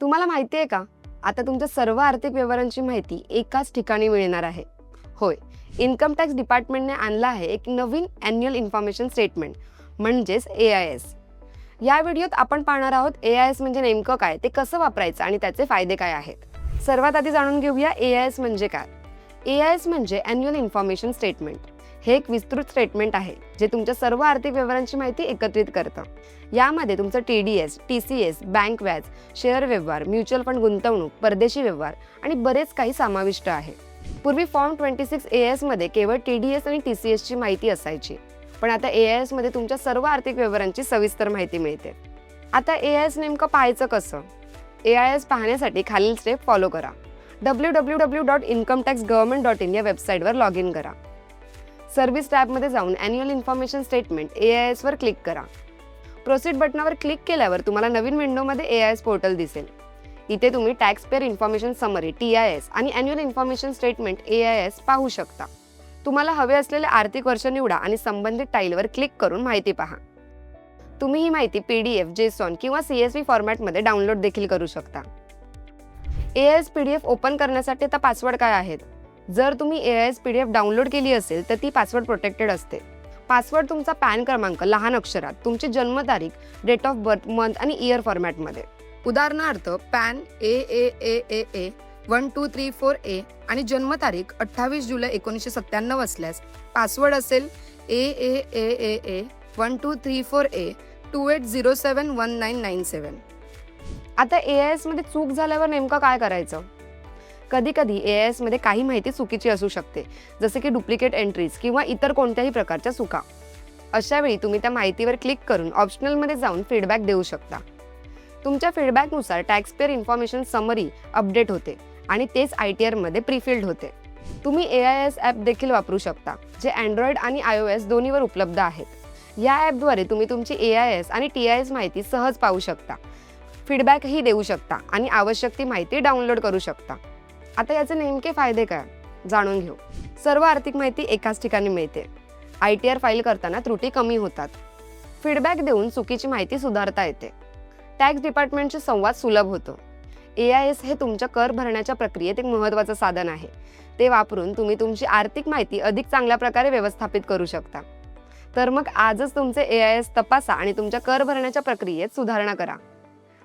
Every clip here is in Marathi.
तुम्हाला माहिती आहे का? आता तुमच्या सर्व आर्थिक व्यवहारांची माहिती एकाच ठिकाणी मिळणार आहे. होय इन्कम टॅक्स डिपार्टमेंटने आणला आहे एक नवीन ॲन्युअल इन्फॉर्मेशन स्टेटमेंट म्हणजेच ए आय एस या व्हिडिओत आपण पाहणार आहोत ए आय एस म्हणजे नेमकं काय ते कसं वापरायचं आणि त्याचे फायदे काय आहेत. सर्वात आधी जाणून घेऊया ए आय एस म्हणजे काय. ए आय एस म्हणजे ॲन्युअल इन्फॉर्मेशन स्टेटमेंट हे एक विस्तृत स्टेटमेंट आहे जे तुमच्या सर्व आर्थिक व्यवहारांची माहिती एकत्रित करतं. यामध्ये तुमचं T D S T C S bank व्याज शेअर व्यवहार म्युच्युअल फंड गुंतवणूक परदेशी व्यवहार आणि बरेच काही समाविष्ट आहे. पूर्वी फॉर्म ट्वेंटी सिक्स ए एसमध्ये केवळ टी डी एस आणि टी सी एसची माहिती असायची. पण आता ए आय एसमध्ये तुमच्या सर्व आर्थिक व्यवहारांची सविस्तर माहिती मिळते. आता ए आय एस नेमकं पाहायचं कसं? ए आय एस पाहण्यासाठी खालील स्टेप फॉलो करा. W W W dot income tax government dot in या वेबसाईटवर लॉग इन करा. सर्व्हिस टॅबमध्ये जाऊन annual information statement A I एसवर click करा. प्रोसीड बटनावर क्लिक केल्यावर तुम्हाला नवीन विंडोमध्ये ए आय एस पोर्टल दिसेल. इथे तुम्ही tax payer information summary T I S आणि annual information statement A I S पाहू शकता. तुम्हाला हवे असलेले आर्थिक वर्ष निवडा आणि संबंधित टाईलवर क्लिक करून माहिती पहा. तुम्ही ही माहिती पी डी एफ जेसॉन किंवा सी एस व्ही फॉर्मॅटमध्ये डाउनलोड देखील करू शकता. A I S P D F open करण्यासाठी आता पासवर्ड काय आहेत? जर तुम्ही A I S P D F download केली असेल तर ती पासवर्ड प्रोटेक्टेड असते. पासवर्ड तुमचा पॅन क्रमांक लहान अक्षरात तुमची जन्मतारीख डेट ऑफ बर्थ मंथ आणि इयर फॉर्मॅटमध्ये उदाहरणार्थ PAN A A A A A one two three four A आणि जन्मतारीख अठ्ठावीस जुलै एकोणीसशे सत्त्याण्णव असल्यास पासवर्ड असेल A A A A A one two three four A two eight zero seven one nine nine seven आता ए आय एसमध्ये चूक झाल्यावर नेमकं काय करायचं? कधी कधी ए आय एसमध्ये काही माहिती चुकीची असू शकते जसे की डुप्लिकेट एंट्रीज किंवा इतर कोणत्याही प्रकारच्या चुका. अशावेळी तुम्ही त्या माहितीवर क्लिक करून ऑप्शनलमध्ये जाऊन फीडबॅक देऊ शकता. तुमच्या फीडबॅकनुसार टॅक्सपेअर इन्फॉर्मेशन समरी अपडेट होते आणि तेच आय टी आरमध्ये प्रीफिल्ड होते. तुम्ही ए आय एस ॲप देखील वापरू शकता जे अँड्रॉइड आणि आय ओ एस दोन्हीवर उपलब्ध आहेत. या ॲपद्वारे तुम्ही तुमची ए आय एस आणि टी आय एस माहिती सहज पाहू शकता फीडबॅकही देऊ शकता आणि आवश्यक ती माहिती डाउनलोड करू शकता. आता याचे नेमके फायदे काय? जाणून घेऊ. सर्व आर्थिक माहिती एकाच ठिकाणी मिळते. आय टी आर फाईल करताना त्रुटी कमी होतात. फीडबॅक देऊन चुकीची माहिती सुधारता येते. टॅक्स डिपार्टमेंटचे संवाद सुलभ होतो. ए आय एस हे तुमच्या कर भरण्याच्या प्रक्रियेत एक महत्त्वाचं साधन आहे. ते वापरून तुम्ही तुमची आर्थिक माहिती अधिक चांगल्या प्रकारे व्यवस्थापित करू शकता. तर मग आजच तुमचे ए आय एस तपासा आणि तुमच्या कर भरण्याच्या प्रक्रियेत सुधारणा करा.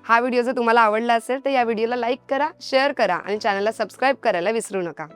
हा व्हिडिओ जर तुम्हाला आवडला असेल तर या व्हिडिओला लाईक करा शेअर करा आणि चॅनलला सबस्क्राईब करायला विसरू नका.